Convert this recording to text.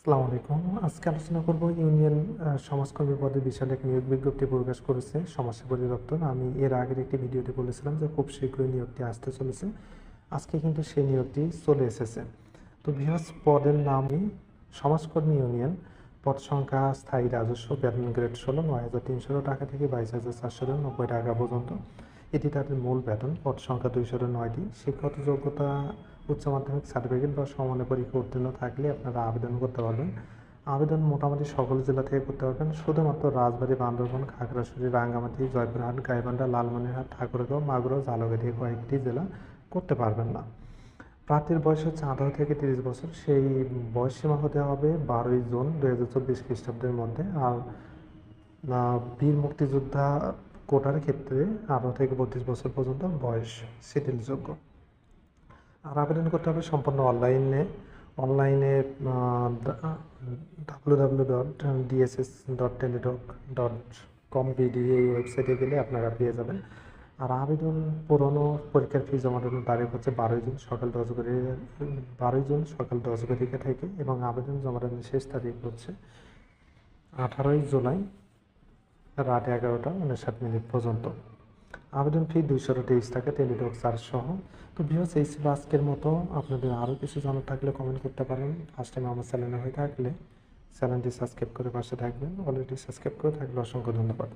আসসালামু আলাইকুম। আজকে আলোচনা করব ইউনিয়ন সমাজকর্মী পদে বিশাল এক নিয়োগ বিজ্ঞপ্তি প্রকাশ করেছে সমাজসেবা অধিদপ্তর আমি এর আগের একটি ভিডিওতে বলেছিলাম যে খুব শীঘ্রই নিয়োগটি আসতে চলেছে। আজকে কিন্তু সেই নিয়োগটি চলে এসেছে। তো বৃহৎ পদের নামই সমাজকর্মী ইউনিয়ন। পদ সংখ্যা স্থায়ী রাজস্ব বেতন গ্রেড ষোলো, নয় হাজার তিনশো টাকা থেকে বাইশ হাজার চারশো নব্বই টাকা পর্যন্ত। এটি তাদের মূল বেতন। পদ সংখ্যা দুইশো নয়টি। শিক্ষাগত যোগ্যতা, উচ্চ মাধ্যমিক সার্টিফিকেট বা সমানের পরীক্ষা উত্তীর্ণ থাকলে আপনারা আবেদন করতে পারবেন। আবেদন মোটামুটি সকল জেলা থেকে করতে পারবেন। শুধুমাত্র রাজবাড়ী, বান্দরবান, খাগড়াছড়ি, রাঙ্গামাটি, জয়পুরহাট, গাইবান্ধা, লালমনিরহাট, ঠাকুরগাঁও, মাগুরা জালগাড়ি কয়েকটি জেলা করতে পারবেন না। প্রার্থীর বয়স হচ্ছে আঠারো থেকে তিরিশ বছর। সেই বয়স সীমা হতে হবে বারোই জুন দু হাজার চব্বিশ খ্রিস্টাব্দের মধ্যে। আর বীর মুক্তিযোদ্ধা কোটার ক্ষেত্রে আঠারো থেকে বত্রিশ বছর পর্যন্ত বয়স শিথিলযোগ্য। আর আবেদন করতে হবে সম্পূর্ণ অনলাইনে। অনলাইনে W W dot DSS dot Teletalk dot com BD এই ওয়েবসাইটে গেলে আপনারা পেয়ে যাবেন। আর আবেদন পুরনো পরীক্ষার ফি জমা দেওয়ার তারিখ হচ্ছে বারোই জুন সকাল দশ ঘড়ি বারোই জুন সকাল দশ ঘটিকা থেকে এবং আবেদন জমা দেওয়ার শেষ তারিখ হচ্ছে আঠারোই জুলাই রাত এগারোটা উনষাট মিনিট পর্যন্ত। আবেদন ফি দুইশো তেইশ টাকা টেলিটক চার্জ সহ। তো ভিউস এই ছিল আজকের মতো। আপনাদের আরও কিছু জানার থাকলে কমেন্ট করতে পারেন। ফার্স্ট টাইম আমার চ্যানেলে হয়ে থাকলে চ্যানেলটি সাবস্ক্রাইব করে পাশে থাকবেন। অলরেডি সাবস্ক্রাইব করে থাকলে অসংখ্য ধন্যবাদ।